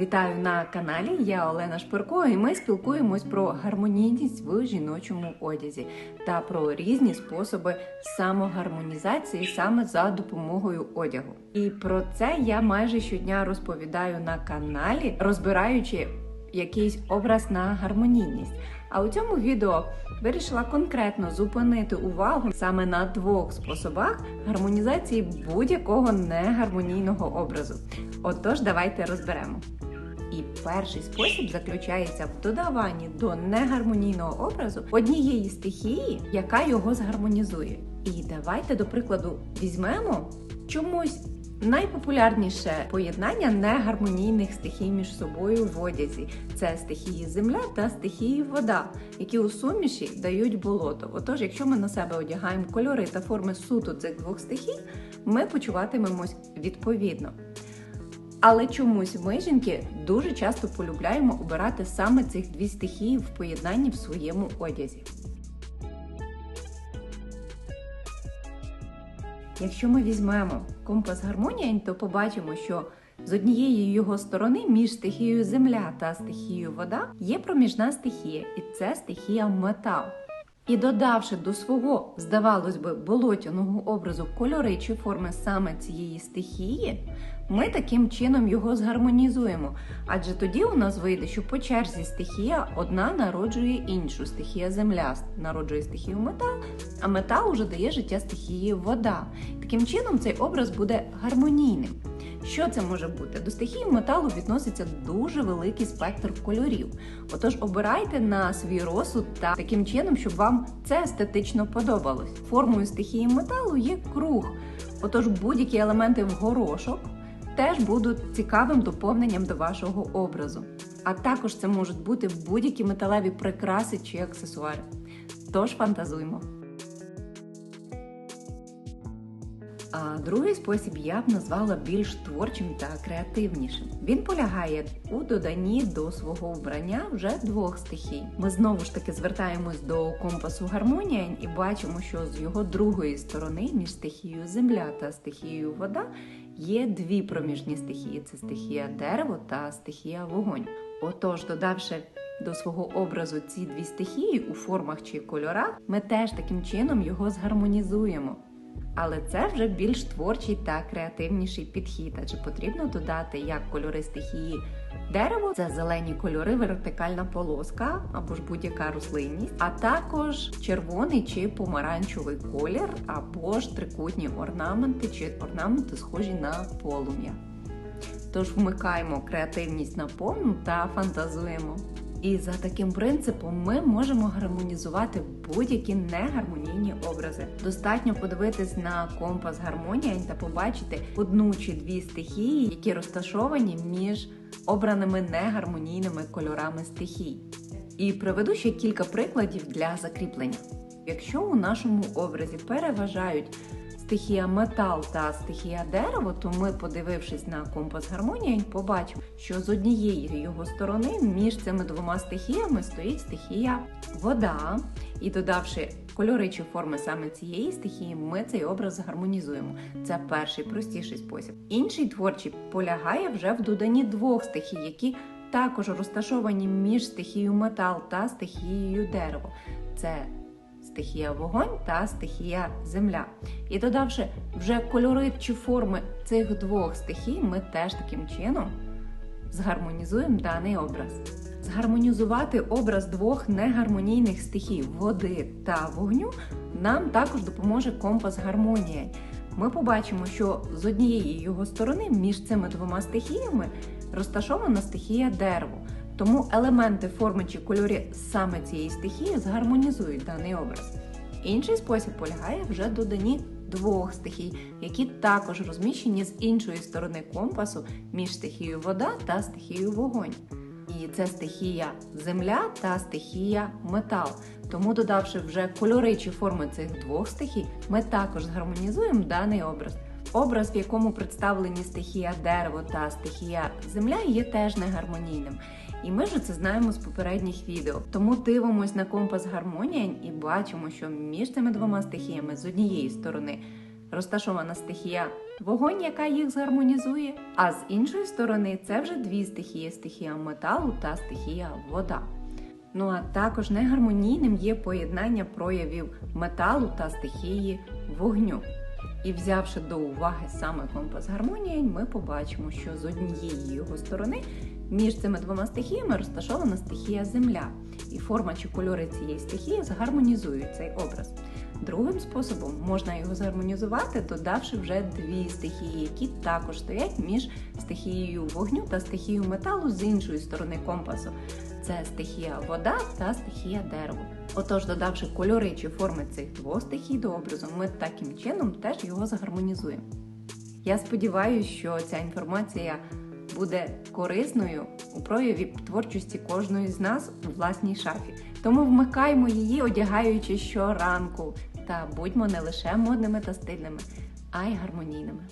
Вітаю на каналі. Я Олена Шпирко, і ми спілкуємось про гармонійність в жіночому одязі та про різні способи самогармонізації саме за допомогою одягу. І про це я майже щодня розповідаю на каналі, розбираючи якийсь образ на гармонійність. А у цьому відео вирішила конкретно зупинити увагу саме на двох способах гармонізації будь-якого негармонійного образу. Отож, давайте розберемо. І перший спосіб заключається в додаванні до негармонійного образу однієї стихії, яка його згармонізує. І давайте, до прикладу, візьмемо чомусь найпопулярніше поєднання негармонійних стихій між собою в одязі. Це стихії земля та стихії вода, які у суміші дають болото. Отож, якщо ми на себе одягаємо кольори та форми суто цих двох стихій, ми почуватимемось відповідно. Але чомусь ми, жінки, дуже часто полюбляємо обирати саме цих дві стихії в поєднанні в своєму одязі. Якщо ми візьмемо компас гармонія, то побачимо, що з однієї його сторони між стихією земля та стихією вода є проміжна стихія, і це стихія метал. І додавши до свого, здавалось би, болотяного образу кольори чи форми саме цієї стихії, ми таким чином його згармонізуємо. Адже тоді у нас вийде, що по черзі стихія одна народжує іншу. Стихія земля народжує стихію метал, а метал уже дає життя стихії вода. Таким чином цей образ буде гармонійним. Що це може бути? До стихії металу відноситься дуже великий спектр кольорів. Отож, обирайте на свій розсуд та таким чином, щоб вам це естетично подобалось. Формою стихії металу є круг. Отож, будь-які елементи в горошок теж будуть цікавим доповненням до вашого образу. А також це можуть бути будь-які металеві прикраси чи аксесуари. Тож фантазуємо. А другий спосіб я б назвала більш творчим та креативнішим. Він полягає у доданні до свого вбрання вже двох стихій. Ми знову ж таки звертаємось до компасу гармонія і бачимо, що з його другої сторони, між стихією земля та стихією вода, є дві проміжні стихії: це стихія дерево та стихія вогонь. Отож, додавши до свого образу ці дві стихії у формах чи кольорах, ми теж таким чином його згармонізуємо. Але це вже більш творчий та креативніший підхід, адже потрібно додати як кольори стихії дерево, це зелені кольори, вертикальна полоска або ж будь-яка рослинність, а також червоний чи помаранчевий колір, або ж трикутні орнаменти чи орнаменти схожі на полум'я. Тож вмикаємо креативність на повну та фантазуємо. І за таким принципом ми можемо гармонізувати будь-які негармонійні образи. Достатньо подивитись на компас гармонія та побачити одну чи дві стихії, які розташовані між обраними негармонійними кольорами стихій. І приведу ще кілька прикладів для закріплення. Якщо у нашому образі переважають стихія метал та стихія дерево, то ми, подивившись на компас гармонія, побачимо, що з однієї його сторони між цими двома стихіями стоїть стихія вода. І додавши кольори чи форми саме цієї стихії, ми цей образ гармонізуємо. Це перший простіший спосіб. Інший творчий полягає вже в доданні двох стихій, які також розташовані між стихією метал та стихією дерево. Це стихія вогонь та стихія земля. І додавши вже кольори чи форми цих двох стихій, ми теж таким чином згармонізуємо даний образ. Згармонізувати образ двох негармонійних стихій води та вогню нам також допоможе компас гармонія. Ми побачимо, що з однієї його сторони між цими двома стихіями розташована стихія дерево. Тому елементи форми чи кольорі саме цієї стихії згармонізують даний образ. Інший спосіб полягає вже додані двох стихій, які також розміщені з іншої сторони компасу між стихією вода та стихією вогонь. І це стихія земля та стихія метал. Тому, додавши вже кольори чи форми цих двох стихій, ми також згармонізуємо даний образ. Образ, в якому представлені стихія дерево та стихія земля, є теж негармонійним. І ми ж це знаємо з попередніх відео. Тому дивимось на компас гармонія і бачимо, що між цими двома стихіями з однієї сторони розташована стихія вогонь, яка їх згармонізує. А з іншої сторони, це вже дві стихії: стихія металу та стихія вода. Ну а також негармонійним є поєднання проявів металу та стихії вогню. І взявши до уваги саме компас гармонії, ми побачимо, що з однієї його сторони між цими двома стихіями розташована стихія Земля, і форма чи кольори цієї стихії згармонізують цей образ. Другим способом можна його згармонізувати, додавши вже дві стихії, які також стоять між стихією вогню та стихією металу з іншої сторони компасу. Це стихія вода та стихія дерева. Отож, додавши кольори чи форми цих двох стихій до образу, ми таким чином теж його загармонізуємо. Я сподіваюся, що ця інформація буде корисною у прояві творчості кожної з нас у власній шафі. Тому вмикаємо її, одягаючи щоранку, та будьмо не лише модними та стильними, а й гармонійними.